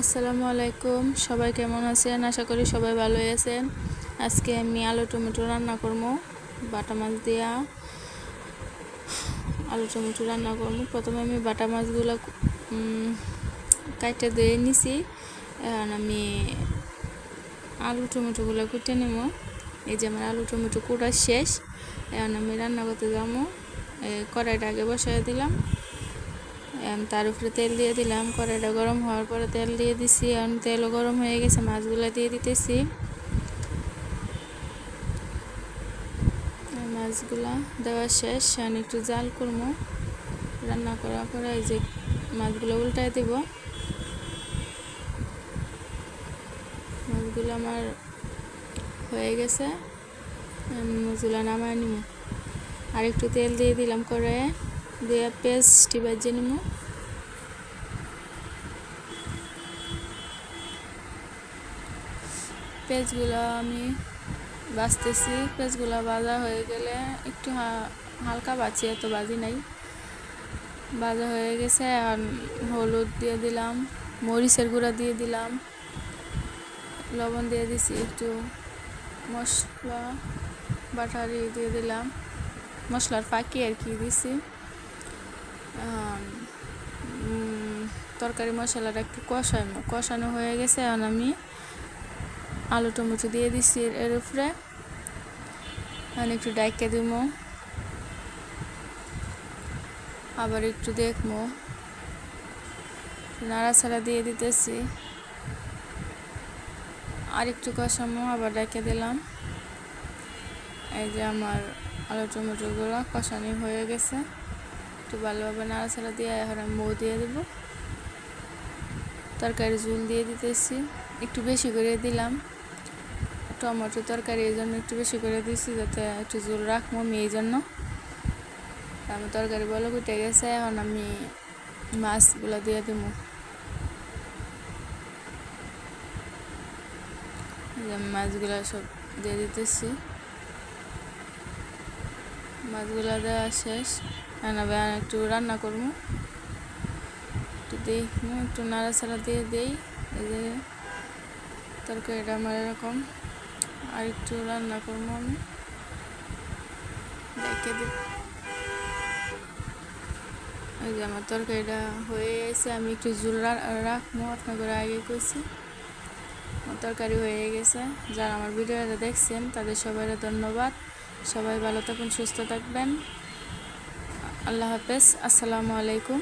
আসসালামু আলাইকুম। সবাই কেমন আছেন? আশা করি সবাই ভালোই আছেন। আজকে আমি আলু টমেটো রান্না করব, বাটা মাছ দিয়া। আলু টমেটো রান্না করব। প্রথমে আমি বাটা মাছগুলো কাইটে দিয়ে নিছি। এখন আমি আলু টমেটোগুলো কুটে নেব। এই যে আমার আলু টমেটো কুটার শেষ। এখন আমি রান্না করতে যাব। কড়াইটা আগে বসাই দিলাম। তার উপরে তেল দিয়ে দিলাম। কড়াইটা গরম হওয়ার পরে তেল দিয়ে দিছি। এখন তেলও গরম হয়ে গেছে, মাছগুলো দিয়ে দিতেছি। মাছগুলা দেওয়া শেষ। এখন একটু জাল করব। রান্না করার পরে এই যে মাছগুলো উল্টায় দেব। মাছগুলো আমার হয়ে গেছে। মাছগুলো নামায় নিব। আর একটু তেল দিয়ে দিলাম করে দিয়ে পেস্টটি বাজিয়ে নিব। পেঁয়াজগুলো আমি বাছতেছি পেঁয়াজগুলো ভাজা হয়ে গেলে একটু হালকা বাঁচি, এত বাজি নাই। ভাজা হয়ে গেছে আর হলুদ দিয়ে দিলাম, মরিচের গুঁড়া দিয়ে দিলাম, লবণ দিয়ে দিছি একটু মশলা, বাটারি দিয়ে দিলাম। মশলার ফাঁকি আর কি দিছি। তরকারি মশলাটা একটু কষানো কষানো হয়ে গেছে। এখন আমি আলু টমেটো দিয়ে দিচ্ছি এর উপরে। এখন একটু ডাইকে দিব আবার একটু দেখব নাড়াছাড়া দিয়ে দিতেছি। আর একটু কষামো, আবার ডেকে দিলাম। এই যে আমার আলু টমেটোগুলো কষানি হয়ে গেছে। একটু ভালোভাবে নাড়াছাড়া দিয়ে এখন আমি মৌ দিয়ে দেবো। তরকারি ঝুল দিয়ে দিতেছি। একটু বেশি করে দিলাম। টমেটো তরকারি এই জন্য একটু বেশি করে দিয়েছি যাতে একটু ঝোল রাখব আমি এই জন্য। আমার তরকারি বলো কুটে গেছে, এখন আমি মাছগুলো দিয়ে দেব। মাছগুলো সব দিয়ে দিতেছি। মাছগুলো দেওয়া শেষ। রান্না একটু রান্না করব। একটু দেখব একটু নাড়াচাড়া দিয়ে দিই। এই যে তরকারিটা আমার এরকম। আর একটু রান্না করব আমি। দেখে দিই। এই যে আমার তরকারিটা হয়ে গেছে। আমি একটু জুল রাখব। আপনার আপনাদের আগে করছি আমার তরকারি হয়ে গেছে। যারা আমার ভিডিওটা দেখছেন, তাদের সবাই ধন্যবাদ। সবাই ভালো থাকুন সুস্থ থাকবেন। আল্লাহ হাফেজ। আসসালামু আলাইকুম।